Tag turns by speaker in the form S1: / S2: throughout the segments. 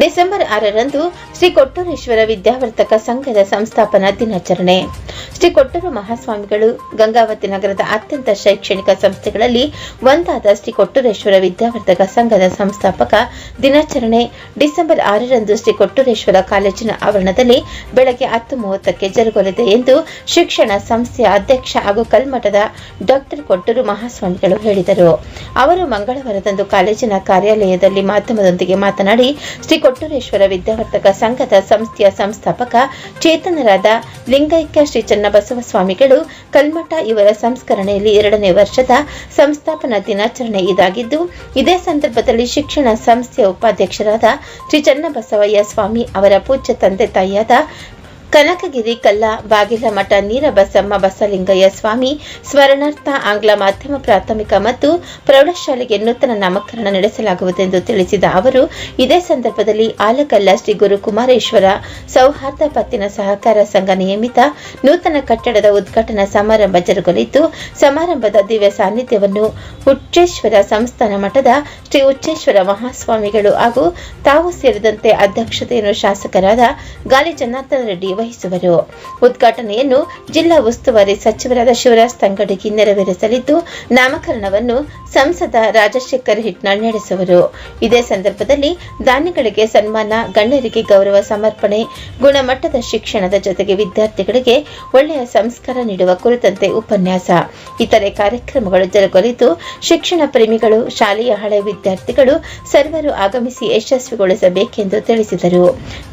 S1: December ಆರರಂದು ಶ್ರೀ ಕೊಟ್ಟೂರೇಶ್ವರ ವಿದ್ಯಾವರ್ತಕ ಸಂಘದ ಸಂಸ್ಥಾಪನಾ ದಿನಾಚರಣೆ. ಶ್ರೀ ಕೊಟ್ಟೂರು ಮಹಾಸ್ವಾಮಿಗಳು ಗಂಗಾವತಿ ನಗರದ ಅತ್ಯಂತ ಶೈಕ್ಷಣಿಕ ಸಂಸ್ಥೆಗಳಲ್ಲಿ ಒಂದಾದ ಶ್ರೀ ಕೊಟ್ಟೂರೇಶ್ವರ ವಿದ್ಯಾವರ್ತಕ ಸಂಘದ ಸಂಸ್ಥಾಪಕ ದಿನಾಚರಣೆ. ಡಿಸೆಂಬರ್ ಆರರಂದು ಶ್ರೀ ಕೊಟ್ಟೂರೇಶ್ವರ ಕಾಲೇಜಿನ ಆವರಣದಲ್ಲಿ ಬೆಳಗ್ಗೆ ಹತ್ತು ಮೂವತ್ತಕ್ಕೆ ಜರುಗಲಿದೆ ಎಂದು ಶಿಕ್ಷಣ ಸಂಸ್ಥೆಯ ಅಧ್ಯಕ್ಷ ಹಾಗೂ ಕಲ್ಮಠದ ಡಾಕ್ಟರ್ ಕೊಟ್ಟೂರು ಮಹಾಸ್ವಾಮಿಗಳು ಹೇಳಿದರು. ಅವರು ಮಂಗಳವಾರದಂದು ಕಾಲೇಜಿನ ಕಾರ್ಯಾಲಯದಲ್ಲಿ ಮಾಧ್ಯಮದೊಂದಿಗೆ ಮಾತನಾಡಿ ಶ್ರೀ ಕೊಟ್ಟೂರೇಶ್ವರ ವಿದ್ಯಾವರ್ತಕ ಸಂಘದ ಸಂಸ್ಥೆಯ ಸಂಸ್ಥಾಪಕ, ಚೇತನರಾದ ಲಿಂಗೈಕ್ಯ ಶ್ರೀ ಚನ್ನಬಸವ ಸ್ವಾಮಿಗಳು ಕಲ್ಮಠ ಇವರ ಸಂಸ್ಕರಣೆಯಲ್ಲಿ ಎರಡನೇ ವರ್ಷದ ಸಂಸ್ಥಾಪನಾ ದಿನಾಚರಣೆ ಇದಾಗಿದ್ದು, ಇದೇ ಸಂದರ್ಭದಲ್ಲಿ ಶಿಕ್ಷಣ ಸಂಸ್ಥೆಯ ಉಪಾಧ್ಯಕ್ಷರಾದ ಶ್ರೀ ಚನ್ನಬಸವಯ್ಯ ಸ್ವಾಮಿ ಅವರ ಪೂಜ್ಯ ತಂದೆ ತಾಯಿಯಾದ ಕನಕಗಿರಿ ಕಲ್ಲ ಬಾಗಿಲ ಮಠ ನೀರಬಸಮ್ಮ, ಬಸಲಿಂಗಯ್ಯ ಸ್ವಾಮಿ ಸ್ವರ್ಣಾರ್ಥ ಆಂಗ್ಲ ಮಾಧ್ಯಮ ಪ್ರಾಥಮಿಕ ಮತ್ತು ಪ್ರೌಢಶಾಲೆಗೆ ನೂತನ ನಾಮಕರಣ ನಡೆಸಲಾಗುವುದೆಂದು ತಿಳಿಸಿದ ಅವರು, ಇದೇ ಸಂದರ್ಭದಲ್ಲಿ ಆಲಕಲ್ಲ ಶ್ರೀ ಗುರು ಕುಮಾರೇಶ್ವರ ಸೌಹಾರ್ದ ಪತ್ತಿನ ಸಹಕಾರ ಸಂಘ ನಿಯಮಿತ ನೂತನ ಕಟ್ಟಡದ ಉದ್ಘಾಟನಾ ಸಮಾರಂಭ ಜರುಗಲಿದ್ದು, ಸಮಾರಂಭದ ದಿವ್ಯ ಸಾನ್ನಿಧ್ಯವನ್ನು ಹುಚ್ಚೇಶ್ವರ ಸಂಸ್ಥಾನ ಮಠದ ಶ್ರೀ ಹುಚ್ಚೇಶ್ವರ ಮಹಾಸ್ವಾಮಿಗಳು ಹಾಗೂ ತಾವು ಸೇರಿದಂತೆ ಅಧ್ಯಕ್ಷತೆಯನ್ನು ಶಾಸಕರಾದ ಗಾಲಿ ಜನಾರ್ದನ ರೆಡ್ಡಿ ವಹಿಸುವರು ಉದ್ಘಾಟನೆಯನ್ನು ಜಿಲ್ಲಾ ಉಸ್ತುವಾರಿ ಸಚಿವರಾದ ಶಿವರಾಜ್ ತಂಗಡಗಿ ನೆರವೇರಿಸಲಿದ್ದು, ನಾಮಕರಣವನ್ನು ಸಂಸದ ರಾಜಶೇಖರ್ ಹಿಟ್ನಾಳ್ ನಡೆಸುವರು. ಇದೇ ಸಂದರ್ಭದಲ್ಲಿ ದಾನಿಗಳಿಗೆ ಸನ್ಮಾನ, ಗಣ್ಯರಿಗೆ ಗೌರವ ಸಮರ್ಪಣೆ, ಗುಣಮಟ್ಟದ ಶಿಕ್ಷಣದ ಜೊತೆಗೆ ವಿದ್ಯಾರ್ಥಿಗಳಿಗೆ ಒಳ್ಳೆಯ ಸಂಸ್ಕಾರ ನೀಡುವ ಕುರಿತಂತೆ ಉಪನ್ಯಾಸ. ಇತರೆ ಕಾರ್ಯಕ್ರಮಗಳು ಜರುಗಲಿದ್ದು, ಶಿಕ್ಷಣ ಪ್ರೇಮಿಗಳು, ಶಾಲೆಯ ಹಳೆ ವಿದ್ಯಾರ್ಥಿಗಳು ಸರ್ವರು ಆಗಮಿಸಿ ಯಶಸ್ವಿಗೊಳಿಸಬೇಕೆಂದು ತಿಳಿಸಿದರು.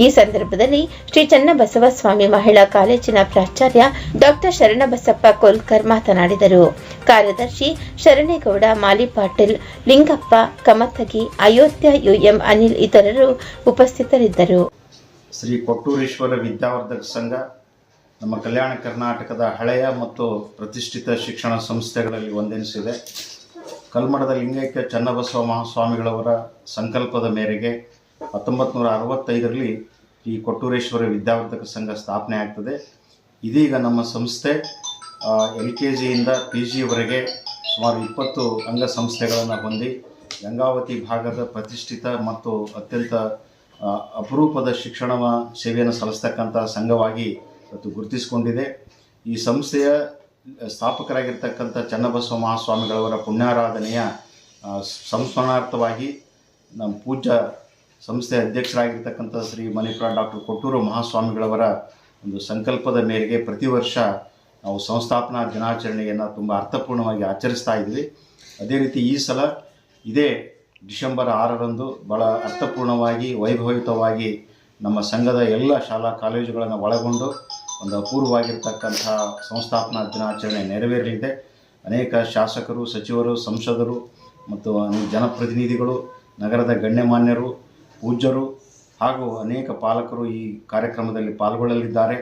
S1: ಈ ಸಂದರ್ಭದಲ್ಲಿ ಶ್ರೀ ಚನ್ನಬಸವ ಸ್ವಾಮಿ ಮಹಿಳಾ ಕಾಲೇಜಿನ ಪ್ರಾಚಾರ್ಯ ಡಾಕ್ಟರ್ ಶರಣಬಸಪ್ಪ ಕೋಲ್ಕರ್ ಮಾತನಾಡಿದರು. ಕಾರ್ಯದರ್ಶಿ ಶರಣೇಗೌಡ ಮಾಲಿ ಪಾಟೀಲ್, ಲಿಂಗಪ್ಪ, ಕಮತಗಿ, ಅಯೋಧ್ಯ, ಯುಎಂ ಅನಿಲ್ ಇತರರು ಉಪಸ್ಥಿತರಿದ್ದರು.
S2: ಶ್ರೀ ಕೊಟ್ಟೂರೇಶ್ವರ ವಿದ್ಯಾವರ್ಧಕ ಸಂಘ, ನಮ್ಮ ಕಲ್ಯಾಣ ಕರ್ನಾಟಕದ ಹಳೆಯ ಮತ್ತು ಪ್ರತಿಷ್ಠಿತ ಶಿಕ್ಷಣ ಸಂಸ್ಥೆಗಳಲ್ಲಿ ಒಂದೆನಿಸಿದೆ. ಕಲ್ಮಠದ ಲಿಂಗೈಕ್ಯ ಚನ್ನಬಸವ ಮಹಾಸ್ವಾಮಿಗಳವರ ಸಂಕಲ್ಪದ ಮೇರೆಗೆ ಹತ್ತೊಂಬತ್ತು ನೂರ ಅರವತ್ತೈದರಲ್ಲಿ ಈ ಕೊಟ್ಟೂರೇಶ್ವರ ವಿದ್ಯಾವರ್ಧಕ ಸಂಘ ಸ್ಥಾಪನೆ ಆಗ್ತದೆ. ಇದೀಗ ನಮ್ಮ ಸಂಸ್ಥೆ ಎಲ್ ಕೆ ಜಿಯಿಂದ ಪಿ ಜಿವರೆಗೆ ಸುಮಾರು ಇಪ್ಪತ್ತು ಅಂಗಸಂಸ್ಥೆಗಳನ್ನು ಹೊಂದಿ, ಗಂಗಾವತಿ ಭಾಗದ ಪ್ರತಿಷ್ಠಿತ ಮತ್ತು ಅತ್ಯಂತ ಅಪರೂಪದ ಶಿಕ್ಷಣ ಸೇವೆಯನ್ನು ಸಲ್ಲಿಸ್ತಕ್ಕಂಥ ಸಂಘವಾಗಿ ಇವತ್ತು ಗುರುತಿಸಿಕೊಂಡಿದೆ. ಈ ಸಂಸ್ಥೆಯ ಸ್ಥಾಪಕರಾಗಿರ್ತಕ್ಕಂಥ ಚನ್ನಬಸವ ಮಹಾಸ್ವಾಮಿಗಳವರ ಪುಣ್ಯಾರಾಧನೆಯ ಸಂಸ್ಮರಣಾರ್ಥವಾಗಿ ನಮ್ಮ ಪೂಜ್ಯ ಸಂಸ್ಥೆಯ ಅಧ್ಯಕ್ಷರಾಗಿರ್ತಕ್ಕಂಥ ಶ್ರೀ ಮಣಿಪುರ ಡಾಕ್ಟರ್ ಕೊಟ್ಟೂರು ಮಹಾಸ್ವಾಮಿಗಳವರ ಒಂದು ಸಂಕಲ್ಪದ ಮೇರೆಗೆ ಪ್ರತಿ ವರ್ಷ ನಾವು ಸಂಸ್ಥಾಪನಾ ದಿನಾಚರಣೆಯನ್ನು ತುಂಬ ಅರ್ಥಪೂರ್ಣವಾಗಿ ಆಚರಿಸ್ತಾ ಇದ್ವಿ. ಅದೇ ರೀತಿ ಈ ಸಲ ಇದೇ ಡಿಸೆಂಬರ್ ಆರರಂದು ಭಾಳ ಅರ್ಥಪೂರ್ಣವಾಗಿ, ವೈಭವಯುತವಾಗಿ ನಮ್ಮ ಸಂಘದ ಎಲ್ಲ ಶಾಲಾ ಕಾಲೇಜುಗಳನ್ನು ಒಳಗೊಂಡು ಒಂದು ಅಪೂರ್ವವಾಗಿರ್ತಕ್ಕಂಥ ಸಂಸ್ಥಾಪನಾ ದಿನಾಚರಣೆ ನೆರವೇರಲಿದೆ. ಅನೇಕ ಶಾಸಕರು, ಸಚಿವರು, ಸಂಸದರು ಮತ್ತು ಜನಪ್ರತಿನಿಧಿಗಳು, ನಗರದ ಗಣ್ಯಮಾನ್ಯರು ಪೂಜ್ಯರು ಹಾಗೂ ಅನೇಕ ಪಾಲಕರು ಈ ಕಾರ್ಯಕ್ರಮದಲ್ಲಿ ಪಾಲ್ಗೊಳ್ಳಲಿದ್ದಾರೆ.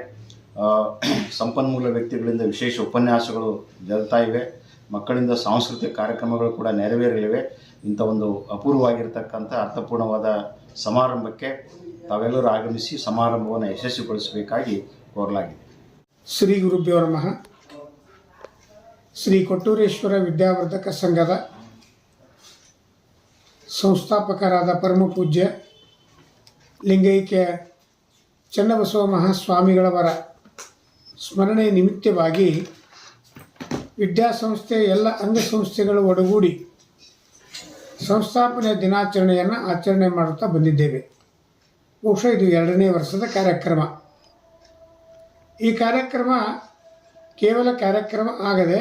S2: ಸಂಪನ್ಮೂಲ ವ್ಯಕ್ತಿಗಳಿಂದ ವಿಶೇಷ ಉಪನ್ಯಾಸಗಳು ಜರುಗ್ತಾ ಇವೆ. ಮಕ್ಕಳಿಂದ ಸಾಂಸ್ಕೃತಿಕ ಕಾರ್ಯಕ್ರಮಗಳು ಕೂಡ ನೆರವೇರಲಿವೆ. ಇಂಥ ಒಂದು ಅಪೂರ್ವವಾಗಿರ್ತಕ್ಕಂಥ ಅರ್ಥಪೂರ್ಣವಾದ ಸಮಾರಂಭಕ್ಕೆ ತಾವೆಲ್ಲರೂ ಆಗಮಿಸಿ ಸಮಾರಂಭವನ್ನು ಯಶಸ್ವಿಗೊಳಿಸಬೇಕಾಗಿ ಕೋರಲಾಗಿದೆ.
S3: ಶ್ರೀ ಗುರುಭ್ಯೋ ನಮಃ. ಶ್ರೀ ಕೊಟ್ಟೂರೇಶ್ವರ ವಿದ್ಯಾವರ್ಧಕ ಸಂಘದ ಸಂಸ್ಥಾಪಕರಾದ ಪರಮ ಪೂಜ್ಯ ಲಿಂಗೈಕ್ಯ ಚನ್ನಬಸವ ಮಹಾಸ್ವಾಮಿಗಳವರ ಸ್ಮರಣೆ ನಿಮಿತ್ತವಾಗಿ ವಿದ್ಯಾಸಂಸ್ಥೆ ಎಲ್ಲ ಅಂಗಸಂಸ್ಥೆಗಳು ಒಡಗೂಡಿ ಸಂಸ್ಥಾಪನೆ ದಿನಾಚರಣೆಯನ್ನು ಆಚರಣೆ ಮಾಡುತ್ತಾ ಬಂದಿದ್ದೇವೆ. ಬಹುಶಃ ಇದು ಎರಡನೇ ವರ್ಷದ ಕಾರ್ಯಕ್ರಮ. ಈ ಕಾರ್ಯಕ್ರಮ ಕೇವಲ ಕಾರ್ಯಕ್ರಮ ಆಗದೆ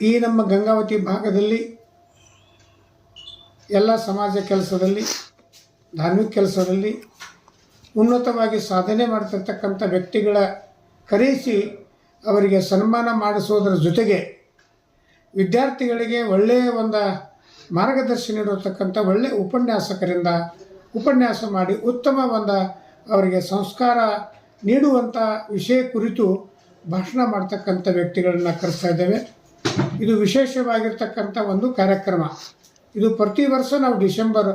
S3: ಈ ನಮ್ಮ ಗಂಗಾವತಿ ಭಾಗದಲ್ಲಿ ಎಲ್ಲ ಸಮಾಜ ಕೆಲಸದಲ್ಲಿ, ಧಾರ್ಮಿಕ ಕೆಲಸದಲ್ಲಿ ಉನ್ನತವಾಗಿ ಸಾಧನೆ ಮಾಡ್ತಿರ್ತಕ್ಕಂಥ ವ್ಯಕ್ತಿಗಳ ಕರೆಸಿ ಅವರಿಗೆ ಸನ್ಮಾನ ಮಾಡಿಸೋದರ ಜೊತೆಗೆ ವಿದ್ಯಾರ್ಥಿಗಳಿಗೆ ಒಳ್ಳೆಯ ಒಂದು ಮಾರ್ಗದರ್ಶನ ನೀಡಿರ್ತಕ್ಕಂಥ ಒಳ್ಳೆಯ ಉಪನ್ಯಾಸಕರಿಂದ ಉಪನ್ಯಾಸ ಮಾಡಿ ಉತ್ತಮ ಒಂದು ಅವರಿಗೆ ಸಂಸ್ಕಾರ ನೀಡುವಂಥ ವಿಷಯ ಕುರಿತು ಭಾಷಣ ಮಾಡ್ತಕ್ಕಂಥ ವ್ಯಕ್ತಿಗಳನ್ನು ಕರೆಸ್ತಾ ಇದ್ದೇವೆ. ಇದು ವಿಶೇಷವಾಗಿರ್ತಕ್ಕಂಥ ಒಂದು ಕಾರ್ಯಕ್ರಮ. ಇದು ಪ್ರತಿ ವರ್ಷ ನಾವು ಡಿಸೆಂಬರ್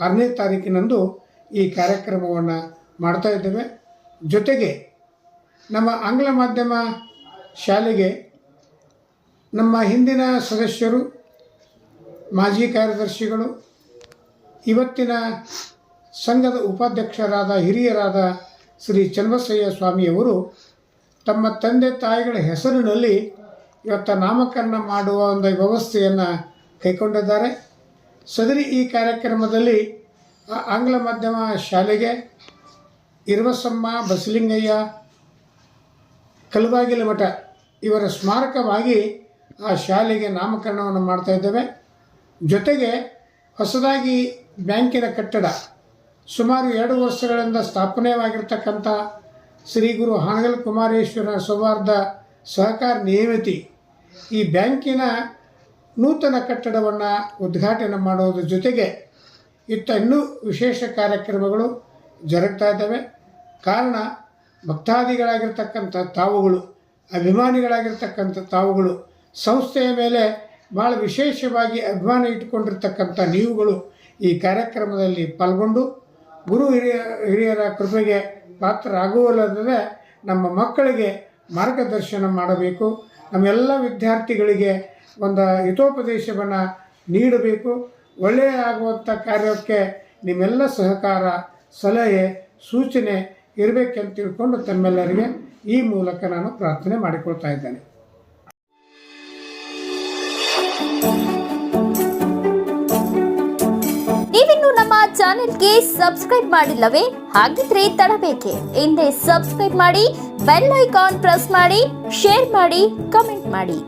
S3: ಆರನೇ ತಾರೀಕಿನಂದು ಈ ಕಾರ್ಯಕ್ರಮವನ್ನು ಮಾಡ್ತಾ ಇದ್ದೇವೆ. ಜೊತೆಗೆ ನಮ್ಮ ಆಂಗ್ಲ ಮಾಧ್ಯಮ ಶಾಲೆಗೆ ನಮ್ಮ ಹಿಂದಿನ ಸದಸ್ಯರು, ಮಾಜಿ ಕಾರ್ಯದರ್ಶಿಗಳು, ಇವತ್ತಿನ ಸಂಘದ ಉಪಾಧ್ಯಕ್ಷರಾದ, ಹಿರಿಯರಾದ ಶ್ರೀ ಚನ್ನಬಸಯ್ಯ ಸ್ವಾಮಿಯವರು ತಮ್ಮ ತಂದೆ ತಾಯಿಗಳ ಹೆಸರಿನಲ್ಲಿ ಇವತ್ತು ನಾಮಕರಣ ಮಾಡುವ ಒಂದು ವ್ಯವಸ್ಥೆಯನ್ನು ಕೈಗೊಂಡಿದ್ದಾರೆ. ಸದರಿ ಈ ಕಾರ್ಯಕ್ರಮದಲ್ಲಿ ಆಂಗ್ಲ ಮಾಧ್ಯಮ ಶಾಲೆಗೆ ಇರುವಸಮ್ಮ ಬಸಲಿಂಗಯ್ಯ ಕಲಬಾಗಿಲ ಮಠ ಇವರ ಸ್ಮಾರಕವಾಗಿ ಆ ಶಾಲೆಗೆ ನಾಮಕರಣವನ್ನು ಮಾಡ್ತಾ ಇದ್ದೇವೆ. ಜೊತೆಗೆ ಹೊಸದಾಗಿ ಬ್ಯಾಂಕಿನ ಕಟ್ಟಡ ಸುಮಾರು ಎರಡು ವರ್ಷಗಳಿಂದ ಸ್ಥಾಪನೆವಾಗಿರ್ತಕ್ಕಂಥ ಶ್ರೀ ಗುರು ಹಾನಗಲ್ ಕುಮಾರೇಶ್ವರ ಸೌಹಾರ್ದ ಸಹಕಾರ ನಿಯಮಿತಿ ಈ ಬ್ಯಾಂಕಿನ ನೂತನ ಕಟ್ಟಡವನ್ನು ಉದ್ಘಾಟನೆ ಮಾಡೋದ್ರ ಜೊತೆಗೆ ಇತ್ತ ಇನ್ನೂ ವಿಶೇಷ ಕಾರ್ಯಕ್ರಮಗಳು ಜರುಗ್ತಾ ಇದ್ದಾವೆ. ಕಾರಣ ಭಕ್ತಾದಿಗಳಾಗಿರ್ತಕ್ಕಂಥ ತಾವುಗಳು, ಅಭಿಮಾನಿಗಳಾಗಿರ್ತಕ್ಕಂಥ ತಾವುಗಳು, ಸಂಸ್ಥೆಯ ಮೇಲೆ ಭಾಳ ವಿಶೇಷವಾಗಿ ಅಭಿಮಾನ ಇಟ್ಟುಕೊಂಡಿರ್ತಕ್ಕಂಥ ನೀವುಗಳು ಈ ಕಾರ್ಯಕ್ರಮದಲ್ಲಿ ಪಾಲ್ಗೊಂಡು ಗುರು ಹಿರಿಯ, ಹಿರಿಯರ ಕೃಪೆಗೆ ಪಾತ್ರರಾಗುವಲ್ಲದೆ ನಮ್ಮ ಮಕ್ಕಳಿಗೆ ಮಾರ್ಗದರ್ಶನ ಮಾಡಬೇಕು. ನಮ್ಮೆಲ್ಲ ವಿದ್ಯಾರ್ಥಿಗಳಿಗೆ ಒಂದು ಹಿತೋಪದೇಶವನ್ನು ನೀಡಬೇಕು. ಒಳ್ಳೆಯ ಆಗುವಂಥ ಕಾರ್ಯಕ್ಕೆ ನಿಮ್ಮೆಲ್ಲ ಸಹಕಾರ, ಸಲಹೆ, ಸೂಚನೆ ಇರಬೇಕೆಂತ ತಿಳ್ಕೊಂಡು ತಮ್ಮೆಲ್ಲರಿಗೆ ಈ ಮೂಲಕ ನಾನು ಪ್ರಾರ್ಥನೆ ಮಾಡಿಕೊಳ್ತಾ ಇದ್ದೇನೆ.
S4: ನೀವಿನ್ನು ನಮ್ಮ ಚಾನೆಲ್ಗೆ ಸಬ್ಸ್ಕ್ರೈಬ್ ಮಾಡಿಲ್ಲವೇ? ಹಾಗಿದ್ರೆ ತಡಬೇಕೆ. ಹಿಂದೆ ಸಬ್ಸ್ಕ್ರೈಬ್ ಮಾಡಿ, ಬೆಲ್ ಐಕಾನ್ ಪ್ರೆಸ್ ಮಾಡಿ, ಶೇರ್ ಮಾಡಿ, ಕಮೆಂಟ್ ಮಾಡಿ.